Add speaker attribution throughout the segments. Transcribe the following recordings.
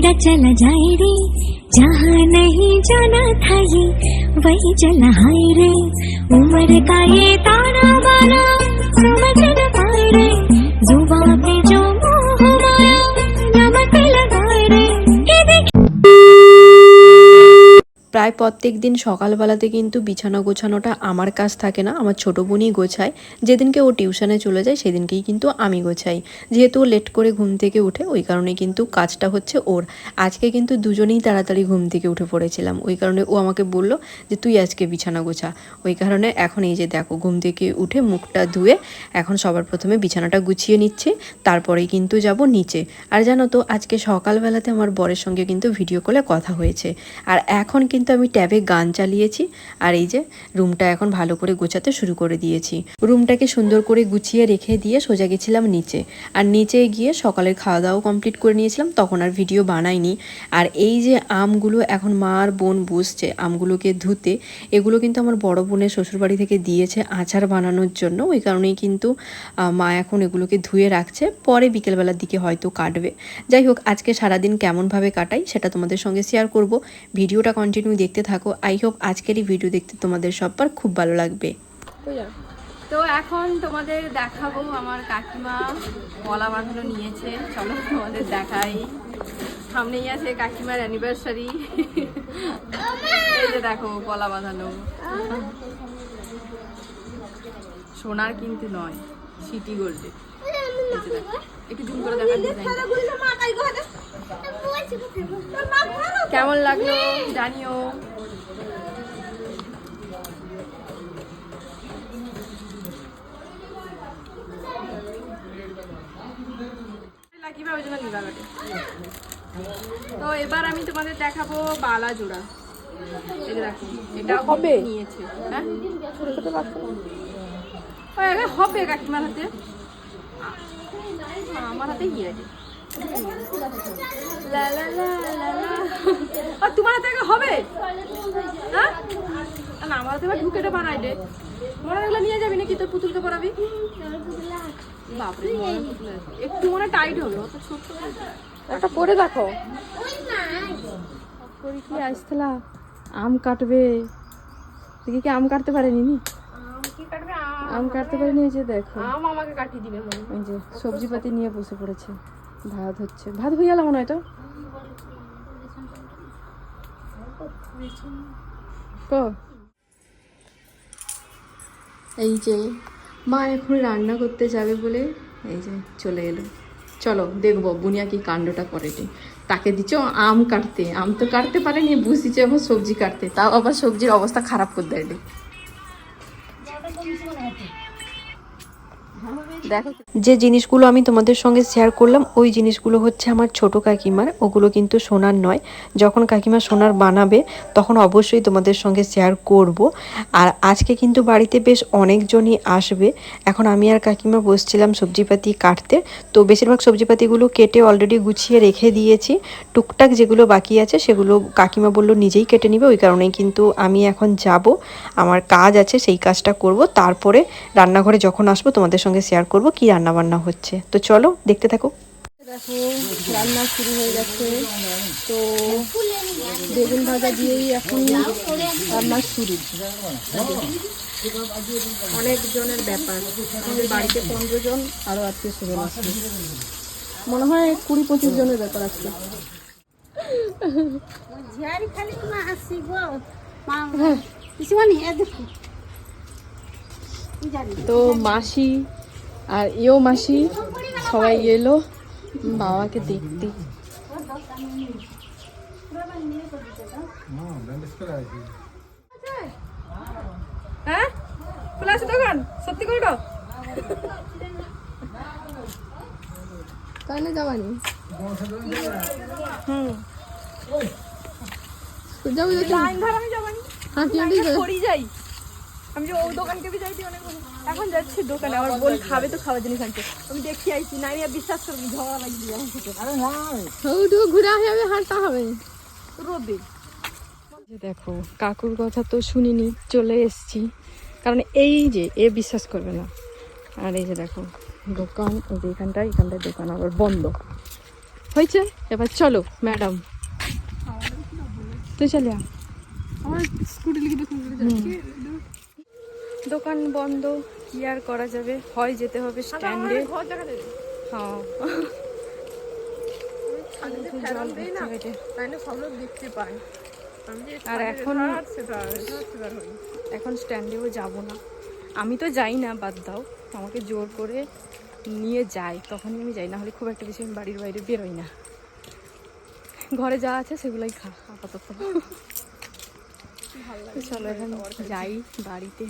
Speaker 1: चला जाए रे जहाँ नहीं जाना था ये वही चला हाय रे। उम्र का ये ताना बाना समझ
Speaker 2: প্রায় প্রত্যেক দিন সকালবেলাতে কিন্তু বিছানা গোছানোটা আমার কাজ থাকে না, আমার ছোটো বোনই গোছায়। যেদিনকে ও টিউশনে চলে যায়, সেদিনকেই কিন্তু আমি গোছাই। যেহেতু ও লেট করে ঘুম থেকে উঠে, ওই কারণে কিন্তু কাজটা হচ্ছে ওর। আজকে কিন্তু দুজনেই তাড়াতাড়ি ঘুম থেকে উঠে পড়েছিলাম। ওই কারণে ও আমাকে বলল যে, তুই আজকে বিছানা গোছা। ওই কারণে এখন এই যে দেখো, ঘুম থেকে উঠে মুখটা ধুয়ে এখন সবার প্রথমে বিছানাটা গুছিয়ে নিচ্ছে তারপরেই কিন্তু যাব নিচে। আর জানো তো, আজকে সকালবেলাতে আমার বরের সঙ্গে কিন্তু ভিডিও কলে কথা হয়েছে। আর এখন কিন্তু আমি ট্যাবে গান চালিয়েছি আর এই যে রুমটা এখন ভালো করে গোছাতে শুরু করে দিয়েছি। রুমটাকে সুন্দর করে গুছিয়ে রেখে দিয়ে সোজা গেছিলাম নিচে। আর নিচে গিয়ে সকালের খাওয়া দাওয়া কমপ্লিট করে নিয়েছিলাম, তখন আর ভিডিও বানাইনি। আর এই যে আমগুলো এখন মার বোন বসছে, আমগুলোকে ধুতে, এগুলো কিন্তু আমার বড় বোনের শ্বশুরবাড়ি থেকে দিয়েছে আচার বানানোর জন্য। ওই কারণেই কিন্তু মা এখন এগুলোকে ধুয়ে রাখছে, পরে বিকেলবেলার দিকে হয়তো কাটবে। যাই হোক, আজকে সারাদিন কেমনভাবে কাটাই সেটা তোমাদের সঙ্গে শেয়ার করব। ভিডিওটা কন্টিনিউ দেখতে থাকো। আই হোপ আজকের এই ভিডিও দেখতে তোমাদের সবার খুব ভালো লাগবে।
Speaker 3: তো এখন তোমাদের দেখাবো আমার কাকিমা কলা বাঁধানো নিয়েছে। চলো তোমাদের দেখাই। সামনেই আছে কাকিমার অ্যানিভার্সারি এই যে দেখো কলা বাঁধানো। সোনার কিন্তু নয়, সিটি গোল্ডে একটু জুম করে দেখা কেমন লাগল? জানিও। জন্য লিগা তো এবার আমি তোমাদের দেখাবো বালা জোড়া এটা হবে? নিয়েছে। হ্যাঁ? হবে কাকিমার হাতে? আমার হাতে আছে লা। তোমার হাতে হবে? হ্যাঁ? না আমার হাতে ঢুকেটা বানাই দে। মনে এগুলো নিয়ে যাবি নাকি? তোর পুতুলকে পরাবি বাপরে। একটু মনে টাইট অত ছোট একটা পরে দেখো। করে কি আসতলা? আম কাটবে। দেখি কি আম কাটতে পারেনি নি আম কাটতে পারেনি এই যে দেখো। আম আমাকে কাটিয়ে দিবে সবজি পাতি নিয়ে বসে পড়েছে। ভাত হচ্ছে। ভাত হয়ে গেল মনে হয় তো? এই যে, মা এখন রান্না করতে যাবে বলে এই যে চলে এলো। চলো, দেখব বুনিয়া কি কাণ্ডটা করেনি তাকে দিচ্ছ আম কাটতে। আম তো কাটতে পারেনি বুঝিছে এখন সবজি কাটতে। তাও আবার সবজির অবস্থা খারাপ করে দেয়
Speaker 2: যে জিনিসগুলো আমি তোমাদের সঙ্গে শেয়ার করলাম, ওই জিনিসগুলো হচ্ছে আমার ছোট কাকিমার। ওগুলো কিন্তু সোনার নয়। যখন কাকিমা সোনার বানাবে, তখন অবশ্যই তোমাদের সঙ্গে শেয়ার করব। আর আজকে কিন্তু বাড়িতে বেশ অনেকজনই আসবে। এখন আমি আর কাকিমা বসছিলাম সবজিপাতি কাটতে। তো বেশিরভাগ সবজিপাতিগুলো কেটে অলরেডি গুছিয়ে রেখে দিয়েছি। টুকটাক যেগুলো বাকি আছে, সেগুলো কাকিমা বলল নিজেই কেটে নিবে। ওই কারণেই কিন্তু আমি এখন যাব। আমার কাজ আছে, সেই কাজটা করব। তারপরে রান্নাঘরে যখন আসব, তোমাদের সঙ্গে শেয়ার করব কি রান্না বান্না হচ্ছে। তো চলো দেখতে থাকো।
Speaker 3: দেখো রান্না শুরু হয়ে গেছে। তো বেগুন ভাজা দিয়েই এখন রান্না শুরু। অনেক জনের ব্যাপার। আমাদের বাড়িতে পনেরো জন আরও আত্মীয় স্বজন আসছে মনে হয় কুড়ি পঁচিশ জনের ব্যাপার আজকে।
Speaker 4: ঝিয়ারি খালি মা আসিব মা কিছুমান হে দেখো। জানি
Speaker 3: তো মাসি আর ইও মাসি সবাই এলো বাবাকে দেখতে। হ্যাঁ? খোলা আছে দোকান? সত্যি করে তাহলে যাবানি হুম। যাব লাইন আমি যাবানি হাঁটি যাই। আমি যে ও দোকানকে বি যাইতে অনেক এখন যাচ্ছি দোকানে আমার বোন খাবে তো খাওয়ার জিনিস আনছে আমি দেখি আইছি না আমি আর বিশ্বাস করবি ঝগড়া লাগিয়ে আমার সাথে ওটুকু ঘুরে আসে আমি হাঁটতে হবে। রোদে। দেখো কাকুর কথা তো শুনিনি চলে এসছি। কারণ এই যে এ বিশ্বাস করবে না। আর এই যে দেখো দোকান এই যে এখানটায় এখানটায় দোকান আবার বন্ধ।
Speaker 5: হয়েছে? এবার চলো ম্যাডাম। তুই চলে আয়। হুম। দোকান বন্ধ কি আর করা যাবে? হয় যেতে হবে স্ট্যান্ডে হ্যাঁ। আর এখন এখন স্ট্যান্ডেও যাব না। আমি তো যাই না বাদ দাও। আমাকে জোর করে নিয়ে যায়। তখনই আমি যাই না হলে খুব একটা বেশি আমি বাড়ির বাইরে বেরোই না। ঘরে যা আছে সেগুলোই খা আপাতত। চলো এখন যাই বাড়িতে।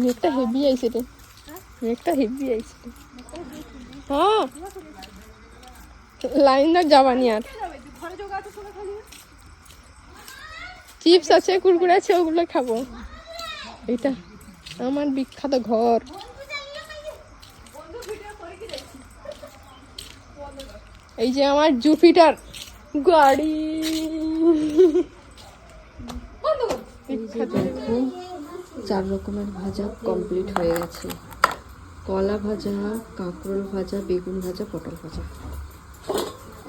Speaker 5: নেটটা হেভি আইছে রে। নেটটা হেভি আইছে রে। হ্যাঁ। লাইন ধর যাবানি আর। চিপস আছে কুরকুরে আছে ওগুলো খাব। এটা আমার বিখ্যাত ঘর। এই যে আমার জুপিটার গাড়ি।
Speaker 2: দেখো চার রকমের ভাজা কমপ্লিট হয়ে গেছে। কলা ভাজা, কাঁকরোল ভাজা, বেগুন ভাজা, পটল ভাজা।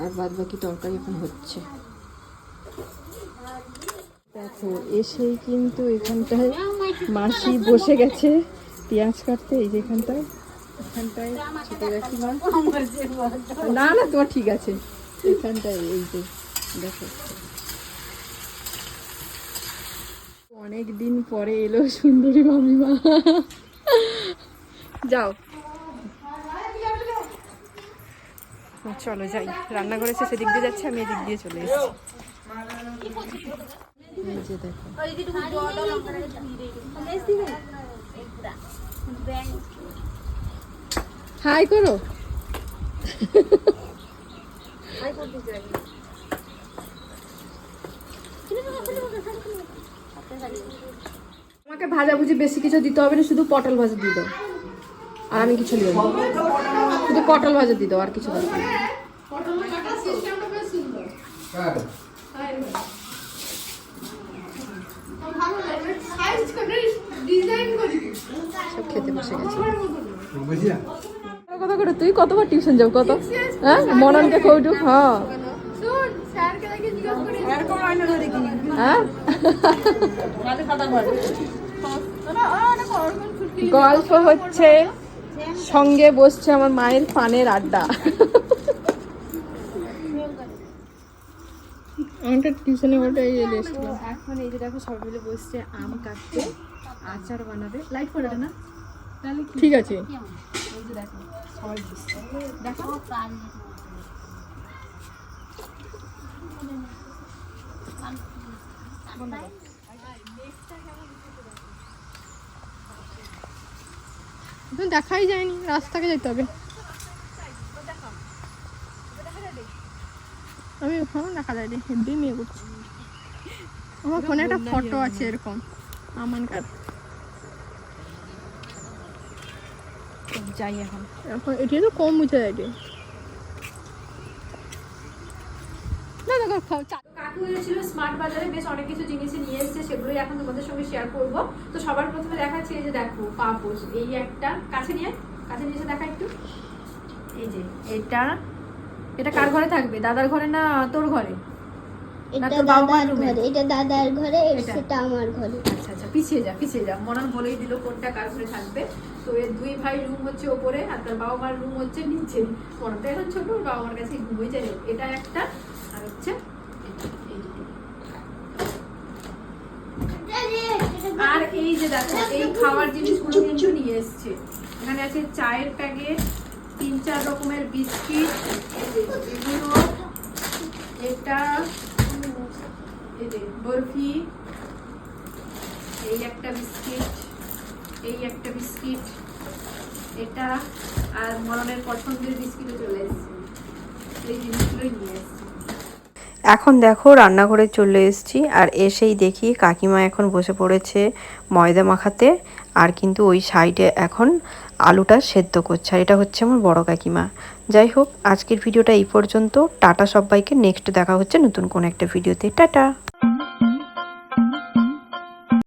Speaker 2: আর বাদ বাকি তরকারি এখন হচ্ছে। দেখো, এসেই কিন্তু এখানটায় মাসি বসে গেছে পেঁয়াজ কাটতে, এই যে এখানটায়। এখানটায় না না, তোমার ঠিক আছে। এখানটায় এই যে, দেখো। অনেক দিন পরে এলো সুন্দরী মামিমা।
Speaker 5: যাও। চলো যাই রান্না করেছে সেদিক দিয়ে যাচ্ছে, আমি এদিক দিয়ে চলে এসেছি।
Speaker 2: যে দেখো।
Speaker 5: হাই করো। আমাকে ভাজা ভুজি বেশি কিছু দিতে হবে না শুধু পটল ভাজা দিয়ে দাও। আর আমি কিছু নেব শুধু পটল ভাজা দিয়ে দাও আর কিছু দরকার নেই। সব খেতে বসে গেছে। কথা করে? তুই কতবার টিউশন যাও কত? হ্যাঁ? মননকে কৌটু হ্যাঁ। হ্যাঁ গল্প হচ্ছে সঙ্গে বসছে আমার মায়ের পানের আড্ডা। আমাকে টিউশনে ওটাই এখন এই যে দেখো সবাই মিলে বসছে আম কাটতে আচার বানাবে। লাইট করে না। তাহলে ঠিক আছে। এই যে দেখো সবাই বসছে। দেখো। দেখাই যায়নি রাস্তাকে যেতে হবে। আমি ওখানেও দেখা যায় রে হেব্বি মেয়ে করছি আমার ফোনে একটা ফটো আছে এরকম আমানকার যাই এখন। এখন এটা তো কম বুঝে যায়। না দেখো
Speaker 3: এসেছিল স্মার্ট বাজারে বেশ অনেক কিছু জিনিস নিয়ে এসেছে সেগুলোই এখন তোমাদের সঙ্গে শেয়ার করব। তো সবার প্রথমে দেখাচ্ছি এই যে দেখো পাপোশ। এই একটা কাছে নিয়ে কাছে নিয়ে দেখা একটু। এই যে এটা এটা কার ঘরে থাকবে? দাদার ঘরে না তোর ঘরে?
Speaker 6: এটা
Speaker 3: তোর বাবা মার
Speaker 6: দাদার ঘরে এটা দাদার ঘরে সেটা আমার ঘরে।
Speaker 3: আচ্ছা আচ্ছা পিছিয়ে যা পিছিয়ে যা। মনান বলেই দিল কোনটা কার ঘরে থাকবে। তো এর দুই ভাই রুম হচ্ছে ওপরে আর তার বাবা মার রুম হচ্ছে নিচে। মনান এখন ছোট বাবা মার কাছে ঘুমিয়ে যায় এটা একটা আর হচ্ছে এই দুটো। আর এই যে দেখো, এই খাবার জিনিসগুলো কিন্তু নিয়ে এসছে। এখানে আছে চায়ের প্যাকেট, তিন চার রকমের বিস্কিট, এগুলো, এটা বরফি, এই একটা বিস্কিট, এই একটা বিস্কিট, এটা, আর মরণের পছন্দের বিস্কিটও চলে এসছে। এই জিনিসগুলোই নিয়ে এসছে।
Speaker 2: এখন দেখো রান্নাঘরে চলে এসেছি আর এসেই দেখি কাকিমা এখন বসে পড়েছে ময়দা মাখাতে আর কিন্তু ওই সাইডে এখন আলুটা সেদ্ধ করছে আর এটা হচ্ছে আমার বড় কাকিমা। যাই হোক, আজকের ভিডিওটা এই পর্যন্ত। টাটা সবাইকে। নেক্সট দেখা হচ্ছে নতুন কোন একটা ভিডিওতে। টাটা!